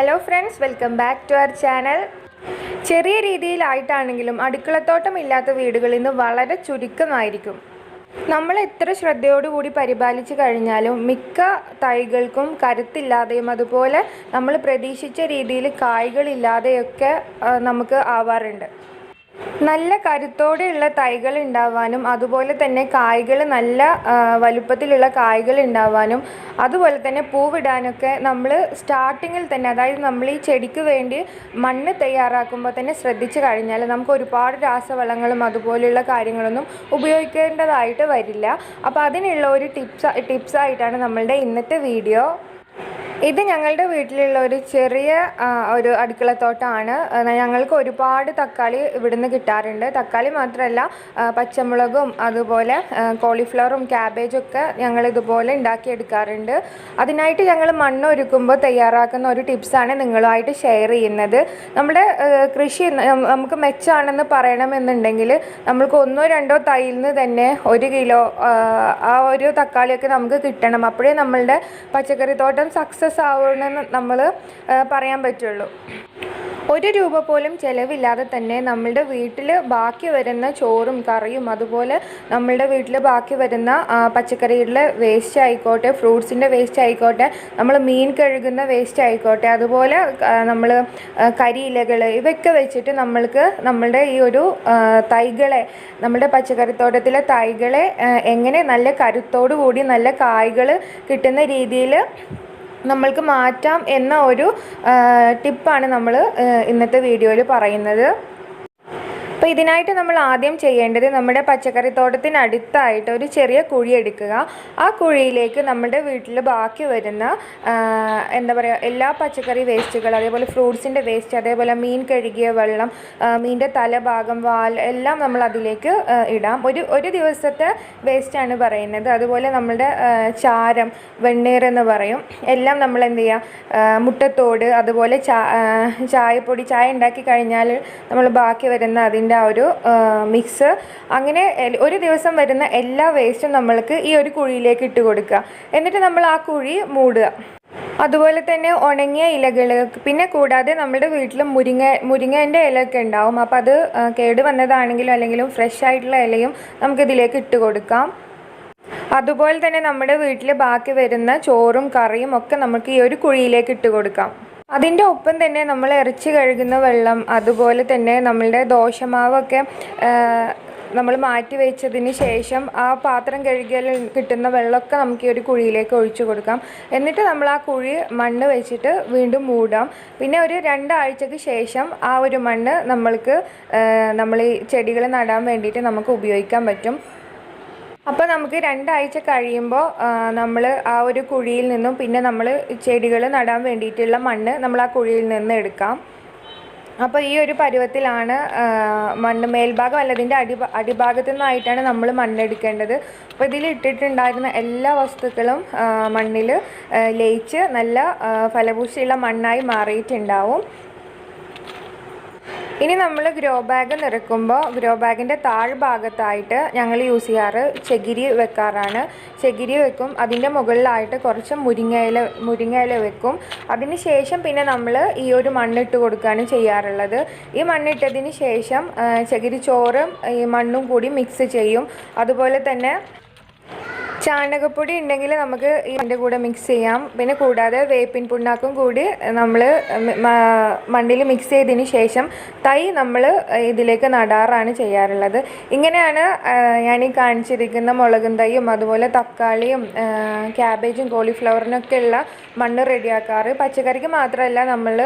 Hello friends welcome back to our channel ചെറിയ രീതിയിലായിട്ടാണെങ്കിലും അടുക്കളത്തോട്ടം ഇല്ലാത്ത വീടുകൾ ഇന്ന് വളരെ ചുരുക്കമായിരിക്കും. നമ്മൾ എത്ര ശ്രദ്ധയോടുകൂടി പരിപാലിച്ചു കഴിഞ്ഞാലും മിക്ക തൈകൾക്കും കരുത്തില്ലാതെയും അതുപോലെ നമ്മൾ പ്രതീക്ഷിച്ച രീതിയിൽ കായ്കളില്ലാതെയൊക്കെ നമുക്ക് ആവാറുണ്ട്. നല്ല കരുത്തോടെയുള്ള തൈകൾ ഉണ്ടാവാനും അതുപോലെ തന്നെ കായ്കൾ നല്ല വലുപ്പത്തിലുള്ള കായ്കൾ ഉണ്ടാവാനും അതുപോലെ തന്നെ പൂവിടാനൊക്കെ നമ്മൾ സ്റ്റാർട്ടിങ്ങിൽ തന്നെ അതായത് നമ്മൾ ഈ ചെടിക്ക് വേണ്ടി മണ്ണ് തയ്യാറാക്കുമ്പോൾ തന്നെ ശ്രദ്ധിച്ചു കഴിഞ്ഞാൽ നമുക്ക് ഒരുപാട് രാസവളങ്ങളും അതുപോലെയുള്ള കാര്യങ്ങളൊന്നും ഉപയോഗിക്കേണ്ടതായിട്ട് വരില്ല. അപ്പോൾ അതിനുള്ള ഒരു ടിപ്സ് ടിപ്സായിട്ടാണ് നമ്മളുടെ ഇന്നത്തെ വീഡിയോ. ഇത് ഞങ്ങളുടെ വീട്ടിലുള്ള ഒരു ചെറിയ ഒരു അടുക്കളത്തോട്ടമാണ് ഞങ്ങൾക്ക് ഒരുപാട് തക്കാളി ഇവിടുന്ന് കിട്ടാറുണ്ട്. തക്കാളി മാത്രമല്ല പച്ചമുളകും അതുപോലെ കോളിഫ്ലവറും ക്യാബേജൊക്കെ ഞങ്ങൾ ഇതുപോലെ ഉണ്ടാക്കിയെടുക്കാറുണ്ട്. അതിനായിട്ട് ഞങ്ങൾ മണ്ണ് ഒരുക്കുമ്പോൾ തയ്യാറാക്കുന്ന ഒരു ടിപ്സാണ് നിങ്ങളുമായിട്ട് ഷെയർ ചെയ്യുന്നത്. നമ്മുടെ കൃഷി നമുക്ക് മെച്ചാണെന്ന് പറയണമെന്നുണ്ടെങ്കിൽ നമ്മൾക്ക് ഒന്നോ രണ്ടോ തൈയിൽ നിന്ന് തന്നെ ഒരു കിലോ ആ ഒരു തക്കാളിയൊക്കെ നമുക്ക് കിട്ടണം. അപ്പോഴേ നമ്മളുടെ പച്ചക്കറി തോട്ടം സക്സസ് ആവുമെന്ന് നമ്മൾ പറയാൻ പറ്റുള്ളൂ. ഒരു രൂപ പോലും ചിലവില്ലാതെ തന്നെ നമ്മളുടെ വീട്ടിൽ ബാക്കി വരുന്ന ചോറും കറിയും അതുപോലെ നമ്മളുടെ വീട്ടിൽ ബാക്കി വരുന്ന പച്ചക്കറികളുടെ വേസ്റ്റ് ആയിക്കോട്ടെ ഫ്രൂട്ട്സിന്റെ വേസ്റ്റ് ആയിക്കോട്ടെ നമ്മൾ മീൻ കഴുകുന്ന വേസ്റ്റ് ആയിക്കോട്ടെ അതുപോലെ നമ്മൾ കരിയിലകൾ ഇവയൊക്കെ വെച്ചിട്ട് നമ്മൾക്ക് നമ്മളുടെ ഈ ഒരു തൈകളെ നമ്മുടെ പച്ചക്കറിത്തോട്ടത്തിലെ തൈകളെ എങ്ങനെ നല്ല കരുത്തോടു കൂടി നല്ല കായ്കൾ കിട്ടുന്ന രീതിയിൽ നമ്മൾക്ക് മാറ്റാം എന്ന ഒരു ടിപ്പാണ് നമ്മൾ ഇന്നത്തെ വീഡിയോയിൽ പറയുന്നത്. അപ്പോൾ ഇതിനായിട്ട് നമ്മൾ ആദ്യം ചെയ്യേണ്ടത് നമ്മുടെ പച്ചക്കറി തോട്ടത്തിനടുത്തായിട്ട് ഒരു ചെറിയ കുഴി എടുക്കുക. ആ കുഴിയിലേക്ക് നമ്മുടെ വീട്ടിൽ ബാക്കി വരുന്ന എന്താ പറയുക എല്ലാ പച്ചക്കറി വേസ്റ്റുകൾ അതേപോലെ ഫ്രൂട്ട്സിന്റെ വേസ്റ്റ് അതേപോലെ മീൻ കഴുകിയ വെള്ളം മീന്റെ തലഭാഗം വാൽ എല്ലാം നമ്മൾ അതിലേക്ക് ഇടാം. ഒരു ഒരു ദിവസത്തെ വേസ്റ്റാണ് പറയുന്നത്. അതുപോലെ നമ്മളുടെ ചാരം വെണ്ണീർ എന്ന് പറയും. എല്ലാം നമ്മൾ എന്ത് ചെയ്യുക മുട്ടത്തോട് അതുപോലെ ചായപ്പൊടി ചായ ഉണ്ടാക്കി കഴിഞ്ഞാൽ നമ്മൾ ബാക്കി വരുന്ന അതിന്റെ ആ ഒരു മിക്സ്. അങ്ങനെ ഒരു ദിവസം വരുന്ന എല്ലാ വേസ്റ്റും നമ്മൾക്ക് ഈ ഒരു കുഴിയിലേക്ക് ഇട്ട് കൊടുക്കുക. എന്നിട്ട് നമ്മൾ ആ കുഴി മൂടുക. അതുപോലെ തന്നെ ഉണങ്ങിയ ഇലകൾ പിന്നെ കൂടാതെ നമ്മുടെ വീട്ടിൽ മുരിങ്ങ മുരിങ്ങേന്റെ ഇലയൊക്കെ ഉണ്ടാവും. അപ്പോൾ അത് കേട് വന്നതാണെങ്കിലും അല്ലെങ്കിലും ഫ്രഷ് ആയിട്ടുള്ള ഇലയും നമുക്കിതിലേക്ക് ഇട്ട് കൊടുക്കാം. അതുപോലെ തന്നെ നമ്മുടെ വീട്ടിൽ ബാക്കി വരുന്ന ചോറും കറിയും ഒക്കെ നമുക്ക് ഈ ഒരു കുഴിയിലേക്ക് ഇട്ട് കൊടുക്കാം. അതിന്റെ ഒപ്പം തന്നെ നമ്മൾ ഇറച്ചി കഴുകുന്ന വെള്ളം അതുപോലെ തന്നെ നമ്മളുടെ ദോഷമാവൊക്കെ നമ്മൾ മാറ്റി വെച്ചതിന് ശേഷം ആ പാത്രം കഴുകിയാൽ കിട്ടുന്ന വെള്ളമൊക്കെ നമുക്ക് ഈ ഒരു കുഴിയിലേക്ക് ഒഴിച്ചു കൊടുക്കാം. എന്നിട്ട് നമ്മൾ ആ കുഴി മണ്ണ് വെച്ചിട്ട് വീണ്ടും മൂടാം. പിന്നെ ഒരു രണ്ടാഴ്ചക്ക് ശേഷം ആ ഒരു മണ്ണ് നമ്മൾക്ക് നമ്മൾ ഈ ചെടികൾ നടാൻ വേണ്ടിയിട്ട് നമുക്ക് ഉപയോഗിക്കാൻ പറ്റും. അപ്പോൾ നമുക്ക് രണ്ടാഴ്ച കഴിയുമ്പോൾ നമ്മൾ ആ ഒരു കുഴിയിൽ നിന്നും പിന്നെ നമ്മൾ ചെടികൾ നടാൻ വേണ്ടിയിട്ടുള്ള മണ്ണ് നമ്മൾ ആ കുഴിയിൽ നിന്ന് എടുക്കാം. അപ്പോൾ ഈ ഒരു പരുവത്തിലാണ് മണ്ണ് മേൽഭാഗം അല്ല ഇതിന്റെ അടി അടിഭാഗത്തു നിന്നായിട്ടാണ് നമ്മൾ മണ്ണെടുക്കേണ്ടത് അപ്പോൾ ഇതിൽ ഇട്ടിട്ടുണ്ടായിരുന്ന എല്ലാ വസ്തുക്കളും മണ്ണിൽ ലയിച്ച് നല്ല ഫലഭൂഷ്ടിയുള്ള മണ്ണായി മാറിയിട്ടുണ്ടാവും. ഇനി നമ്മൾ ഗ്രോ ബാഗ് നിറക്കുമ്പോൾ ഗ്രോ ബാഗിന്റെ താഴ്ഭാഗത്തായിട്ട് ഞങ്ങൾ യൂസ് ചെയ്യാറ് ചകിരി വെക്കാറാണ്. ചകിരി വെക്കും അതിന്റെ മുകളിലായിട്ട് കുറച്ച് മുരിങ്ങയില മുരിങ്ങയില വെക്കും. അതിന് ശേഷം പിന്നെ നമ്മൾ ഈ ഒരു മണ്ണിട്ട് കൊടുക്കുകയാണ് ചെയ്യാറുള്ളത്. ഈ മണ്ണിട്ടതിന് ശേഷം ചകിരിച്ചോറും ഈ മണ്ണും കൂടി മിക്സ് ചെയ്യും. അതുപോലെ തന്നെ ചാണകപ്പൊടി ഉണ്ടെങ്കിൽ നമുക്ക് ഇതിന്റെ കൂടെ മിക്സ് ചെയ്യാം. പിന്നെ കൂടാതെ വേപ്പിൻ പുണ്ണാക്കും കൂടി നമ്മൾ മണ്ണിൽ മിക്സ് ചെയ്തതിന് ശേഷം തൈ നമ്മൾ ഇതിലേക്ക് നടാറാണ് ചെയ്യാറുള്ളത്. ഇങ്ങനെയാണ് ഞാൻ ഈ കാണിച്ചിരിക്കുന്ന മുളകും തൈയും അതുപോലെ തക്കാളിയും ക്യാബേജും കോളിഫ്ലവറിനൊക്കെ ഉള്ള മണ്ണ് റെഡിയാക്കാറ്. പച്ചക്കറിക്ക് മാത്രമല്ല നമ്മൾ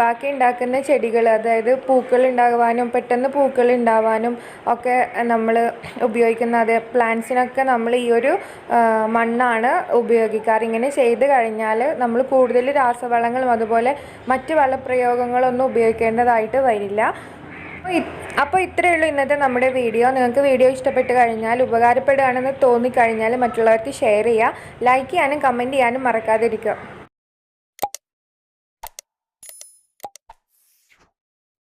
ബാക്കി ഉണ്ടാക്കുന്ന ചെടികൾ അതായത് പൂക്കൾ ഉണ്ടാകുവാനും പെട്ടെന്ന് പൂക്കൾ ഉണ്ടാവാനും ഒക്കെ നമ്മൾ ഉപയോഗിക്കുന്ന അതേ പ്ലാന്റ്സിനൊക്കെ നമ്മൾ ഈ ഒരു മണ്ണാണ് ഉപയോഗിക്കാറ്. ഇങ്ങനെ ചെയ്ത് കഴിഞ്ഞാൽ നമ്മൾ കൂടുതൽ രാസവളങ്ങളും അതുപോലെ മറ്റ് വളപ്രയോഗങ്ങളൊന്നും ഉപയോഗിക്കേണ്ടതായിട്ട് വരില്ല. അപ്പോൾ ഇത്രയേ ഉള്ളൂ ഇന്നത്തെ നമ്മുടെ വീഡിയോ. നിങ്ങൾക്ക് വീഡിയോ ഇഷ്ടപ്പെട്ട് കഴിഞ്ഞാൽ ഉപകാരപ്പെടുകയാണെന്ന് തോന്നിക്കഴിഞ്ഞാൽ മറ്റുള്ളവർക്ക് ഷെയർ ചെയ്യുക ലൈക്ക് ചെയ്യാനും കമന്റ് ചെയ്യാനും മറക്കാതിരിക്കുക.